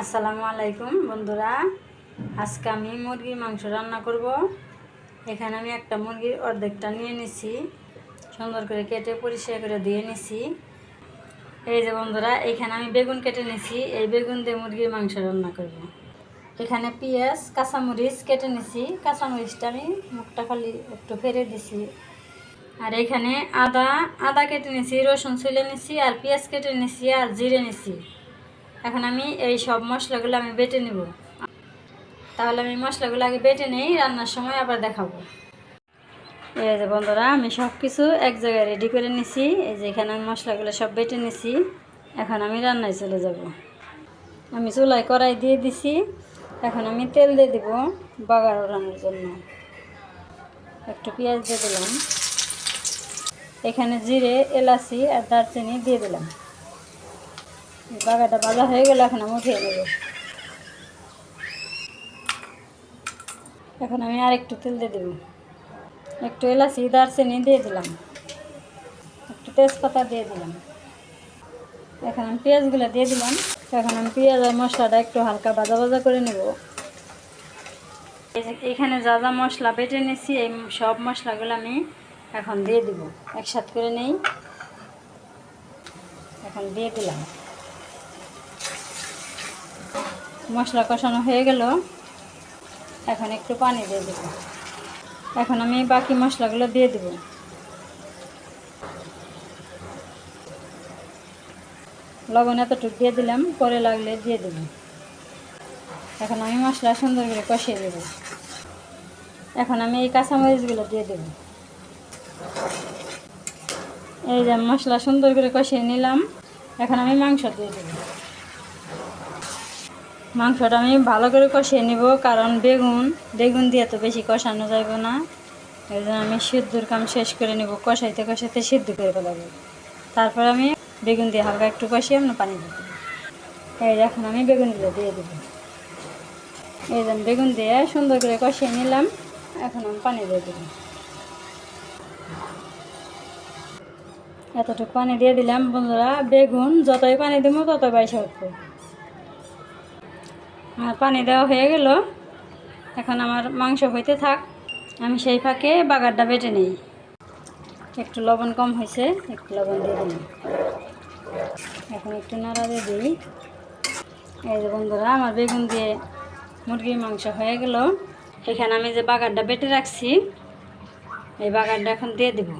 আসসালামু আলাইকুম, বন্ধুরা। আজকে আমি মুরগির মাংস রান্না করব। এখানে আমি একটা মুরগির অর্ধেকটা নিয়ে নিছি। সুন্দর করে কেটে পরিষ্কার করে দিয়ে নিছি। এই যে বন্ধুরা, এখানে আমি বেগুন কেটে নিছি। এই বেগুন দিয়ে মুরগির মাংস রান্না করব। এখানে পেঁয়াজ, কাঁচামরিচ কেটে নিছি। কাঁচামরিচটা আমি মুখটা খালি একটু ফেরে দিছি। আর এখানে আদা আদা কেটে নিছি, রসুন ছুলে নিছি, আর পেঁয়াজ কেটে নিছি, আর জিরে নিছি। এখন আমি এই সব মশলাগুলো আমি বেটে নেব। তাহলে আমি মশলাগুলো আগে বেটে নেই, রান্নার সময় আবার দেখাবো। এই যে বন্ধুরা, আমি সব কিছু এক জায়গায় রেডি করে নিছি। এই যে এখানে আমি মশলাগুলো সব বেটে নিছি। এখন আমি রান্নায় চলে যাব। আমি চুলায় কড়াই দিয়ে দিছি। এখন আমি তেল দিয়ে দিব বাগার রান্নার জন্য। একটু পেঁয়াজ দিয়ে দিলাম। এখানে জিরে, এলাচি আর দারচিনি দিয়ে দিলাম। বাগাটা ভাজা হয়ে গেলে এখন আমি উঠিয়ে নেব। এখন আমি আর একটু তেল দিয়ে দেব। একটু এলাচি, দারচিনি দিয়ে দিলাম। একটু তেজপাতা দিয়ে দিলাম। এখন আমি পেঁয়াজগুলো দিয়ে দিলাম। এখন আমি পেঁয়াজ আর মশলাটা একটু হালকা ভাজা ভাজা করে নেব। এখানে যা যা মশলা বেটে নিয়েছি, এই সব মশলাগুলো আমি এখন দিয়ে দিব। একসাথে করে নেই। এখন দিয়ে দিলাম। মশলা কষানো হয়ে গেল। এখন একটু পানি দিয়ে দেব। এখন আমি বাকি মশলাগুলো দিয়ে দেব। লবণ এতটুকু দিয়ে দিলাম, পরে লাগলে দিয়ে দেব। এখন আমি মশলা সুন্দর করে কষিয়ে দেব। এখন আমি এই কাঁচামরিচগুলো দিয়ে দেব। এই যে মশলা সুন্দর করে কষিয়ে নিলাম। এখন আমি মাংস দিয়ে দেব। মাংসটা আমি ভালো করে কষিয়ে নিব, কারণ বেগুন বেগুন দিয়ে তো বেশি কষানো যাবে না। এই জন্য আমি সিদ্ধুর কাম শেষ করে নেব, কষাইতে কষাইতে সিদ্ধ করে ফেলাবো। তারপর আমি বেগুন দিয়ে হালকা একটু কষিয়ে আমরা পানি দেবো। এই এখন আমি বেগুনগুলো দিয়ে দেবো। এই জন্য বেগুন দিয়ে সুন্দর করে কষিয়ে নিলাম, এখন আমি পানি দিয়ে দেবো। এতটুকু পানি দিয়ে দিলাম। বন্ধুরা, বেগুন যতই পানি দেবো ততই বাইসে উঠবে। আমার পানি দেওয়া হয়ে গেল। এখন আমার মাংস হইতে থাক। আমি সেই ফাঁকে বাগারটা বেটে নিই। একটু লবণ কম হয়েছে, একটু লবণ দিয়ে দিই এখন একটু নাড়া দিয়ে দিই। এই যে বন্ধুরা, আমার বেগুন দিয়ে মুরগির মাংস হয়ে গেল। এখানে আমি যে বাগারটা বেটে রাখছি, এই বাগারটা এখন দিয়ে দেব।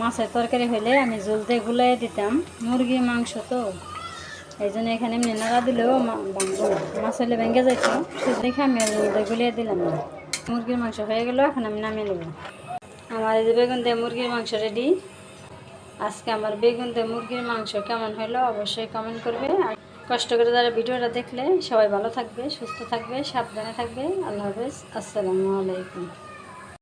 মাছের তরকারি হলে আমি জলতে গুলাই দিতাম। মুরগির মাংস তো। এই জন্য এখানে এমনি নাড়া দিলেও মাছ হলে ভেঙে যাইতো। দেখে আমি জলতে গুলিয়ে দিলাম মুরগির মাংস হয়ে গেল, এখন আমি নামিয়ে নেব। আমার এই যে বেগুন দিয়ে মুরগির মাংস রেডি আজকে আমার বেগুন দিয়ে মুরগির মাংস কেমন হলো অবশ্যই কমেন্ট করবে। আর কষ্ট করে যারা ভিডিওটা দেখলে সবাই ভালো থাকবে, সুস্থ থাকবে, সাবধানে থাকবে। আল্লাহ হাফেজ। আসসালামু আলাইকুম।